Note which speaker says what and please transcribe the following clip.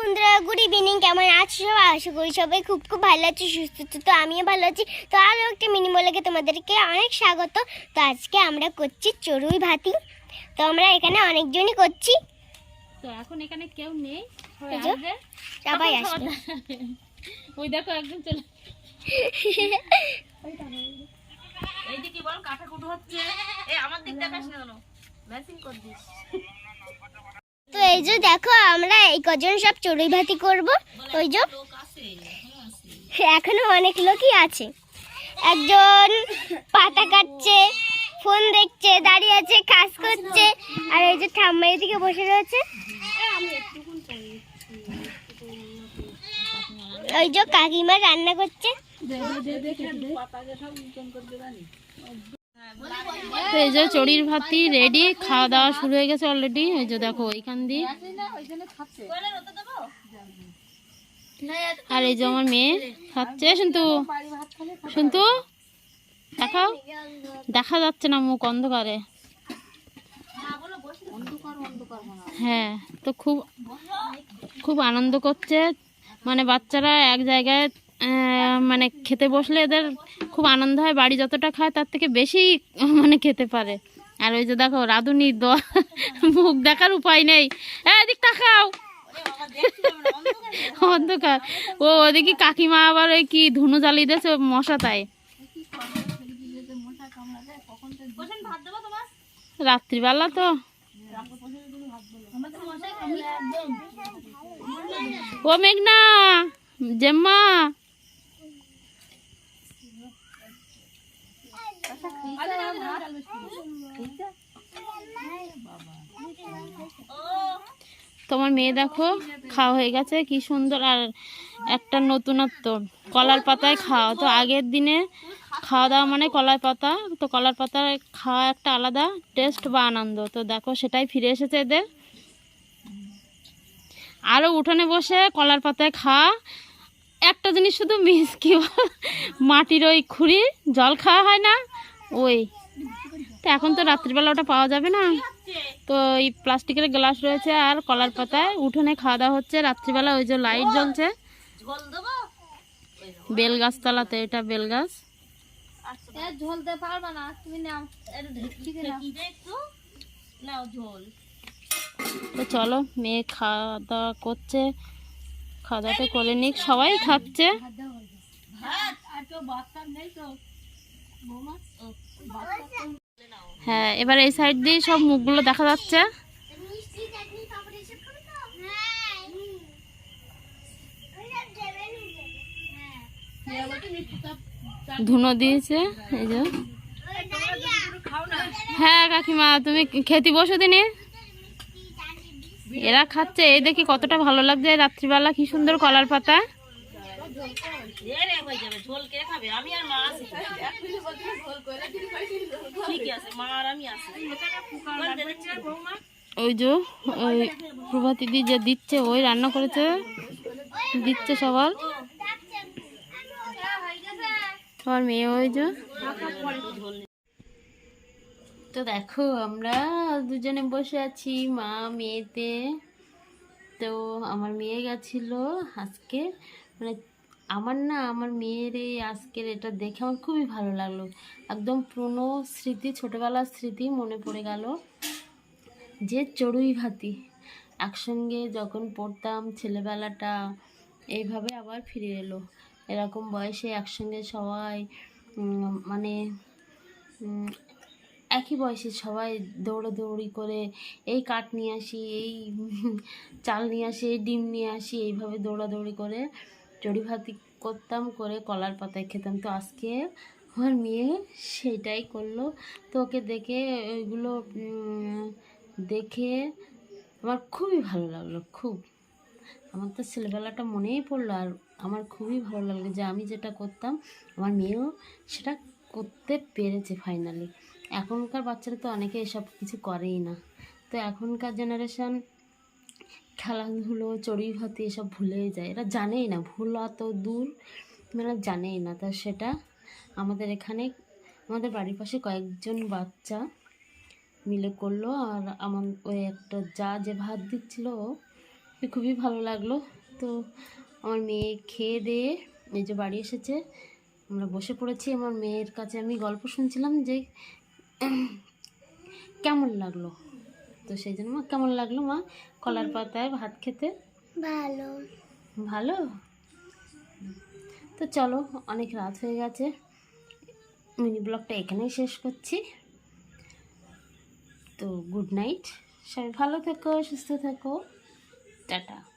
Speaker 1: বন্ধুরা good evening কেমন আছো? সবাই আশা করি সবাই খুব খুব ভালো আছো সুস্থ আছো। তো আমিও ভালো আছি। তো আরও একটা মিনি বলেকে তোমাদেরকে অনেক স্বাগত। তো আজকে আমরা করছি চড়ুই ভাতি। তো আমরা এখানে অনেকজনই করছি।
Speaker 2: তো এখন এখানে কেউ নেই। সবাই আসবে।
Speaker 1: সবাই
Speaker 2: তখন
Speaker 1: আসবে।
Speaker 2: খাওয়া দাওয়া। ওই দেখো একজন চলে। এই বল কাঠা কুটু হচ্ছে। এই আমার দিক দেখাস না কেন? ম্যাচিং কর দিস।
Speaker 1: তো এই যে দেখো আমরা এই কজন সব চড়ুই ভাতি করব ওই যে এখনও অনেক লোকই আছে। একজন পাতা কাটছে ফোন দেখছে দাঁড়িয়ে আছে কাজ করছে আর এই যে ঠাম্মা এদিকে বসে রয়েছে। ওই যে কাকিমা রান্না করছে।
Speaker 2: এই যে চড়ির ভাতি রেডি খাওয়া দাওয়া শুরু হয়ে গেছে অলরেডি এই যে দেখো ওইখান দিয়ে। আর এই যে আমার মেয়ে খাচ্ছে। শুনতু শুনতু দেখাও। দেখা যাচ্ছে না মুখ অন্ধকারে। হ্যাঁ তো খুব খুব আনন্দ করছে। মানে বাচ্চারা এক জায়গায় মানে খেতে বসলে এদের খুব আনন্দ হয়, বাড়ি যতটা খায় তার থেকে বেশি মানে খেতে পারে। আর ওই যে দেখো রাধুনি মুখ দেখার উপায় নেই। এদিক তাকাও। অন্ধকার। ও, ওদিকে কাকিমা আবার ওই কি ধুনু জ্বালিয়ে দিয়েছে মশা তাই। রাত্রিবেলা তো। ও মেঘনা, জেম্মা। তোমার মেয়ে দেখো, খাওয়া হয়ে গেছে, কি সুন্দর। আর একটা নতুনত্ব, কলার পাতায় খাওয়া। তো আগের দিনে খাওয়া দাওয়া মানে কলার পাতা। তো কলার পাতায় খাওয়া একটা আলাদা টেস্ট বা আনন্দ। তো দেখো, সেটাই ফিরে এসেছে এদের। আরও উঠোনে বসে কলার পাতায় খাওয়া। একটা জিনিস শুধু মিস কি মাটির ওই খুঁড়ি, জল খাওয়া হয় না। ওই। তো এখন তো রাত্রিবেলা ওটা পাওয়া যাবে না। তো এই প্লাস্টিকের গ্লাস রয়েছে আর কলার পাতায়। উঠোনে খাওয়া দাওয়া হচ্ছে রাত্রিবেলা ওই যে লাইট জ্বলছে। বেল গাছতলাতে এটা বেল গাছ তো চলো মেয়ে খাওয়া দাওয়া করছে। খাওয়া দাওয়াটা করে নিক সবাই খাচ্ছে। হ্যাঁ এবার এই সাইড দিয়ে সব মুখগুলো দেখা যাচ্ছে। ধুনো দিয়েছে, এই যে। হ্যাঁ কাকিমা, তুমি খেতে বসো দিনে। এরা খাচ্ছে, এই দেখি কতটা ভালো লাগছে রাত্রিবেলা কি সুন্দর কলার পাতা। ওই যে, ওই প্রভা দিদি যে দিচ্ছে, ওই রান্না করেছে। দিচ্ছে সবার। আমার মেয়ে ওই যে। তো দেখো, আমরা দুজনে বসে আছি, মা, মেয়েতে। তো আমার মেয়ে গেছিল আজকে মানে আমার না, আমার মেয়ের এই আজকের এটা দেখে আমার খুবই ভালো লাগল। একদম পুরনো স্মৃতি, ছোটোবেলার স্মৃতি মনে পড়ে গেল। যে চড়ুই ভাতি, একসঙ্গে যখন পড়তাম ছেলেবেলাটা, এইভাবে আবার ফিরে এলো। এরকম বয়সে একসঙ্গে সবাই মানে একই বয়সে সবাই দৌড়াদৌড়ি করে, এই কাঠ নিয়ে আসি, এই চাল নিয়ে আসি, এই ডিম নিয়ে আসি, এইভাবে দৌড়াদৌড়ি করে চড়ি ভাতি করতাম, করে কলার পাতায় খেতাম। তো আজকে আমার মেয়ে সেটাই করল। তো ওকে দেখে ওইগুলো দেখে আমার খুবই ভালো লাগল, খুব। আমার তো ছেলেবেলাটা মনেই পড়ল আর আমার খুবই ভালো লাগল যে আমি যেটা করতাম, আমার মেয়েও সেটা করতে পেরেছে ফাইনালি এখনকার বাচ্চারা তো অনেকে এসব কিছু করেই না। তো এখনকার জেনারেশন খেলাধুলো চড়ুই ভাতি এসব ভুলেই যায়। এরা জানেই না, ভুল অত দূর এরা জানেই না। তা সেটা আমাদের এখানে, আমাদের বাড়ির পাশে কয়েকজন বাচ্চা মিলে করল। আর আমার ওই একটা যা যে ভাত দিচ্ছিল খুবই ভালো লাগল। তো আমার মেয়ে খেয়ে দিয়ে এই যে বাড়ি এসেছে, আমরা বসে পড়েছি। আমার মেয়ের কাছে আমি গল্প শুনছিলাম যে, কেমন লাগল? তো সেই জন্য মা কেমন লাগল মা? কলার পাতায় ভাত খেতে?
Speaker 1: ভালো।
Speaker 2: ভালো? তো চলো অনেক রাত হয়ে গেছে। মিনি ব্লগটা এখানেই শেষ করছি। তো গুড নাইট। সবাই ভালো থেকো সুস্থ থেকো। টাটা।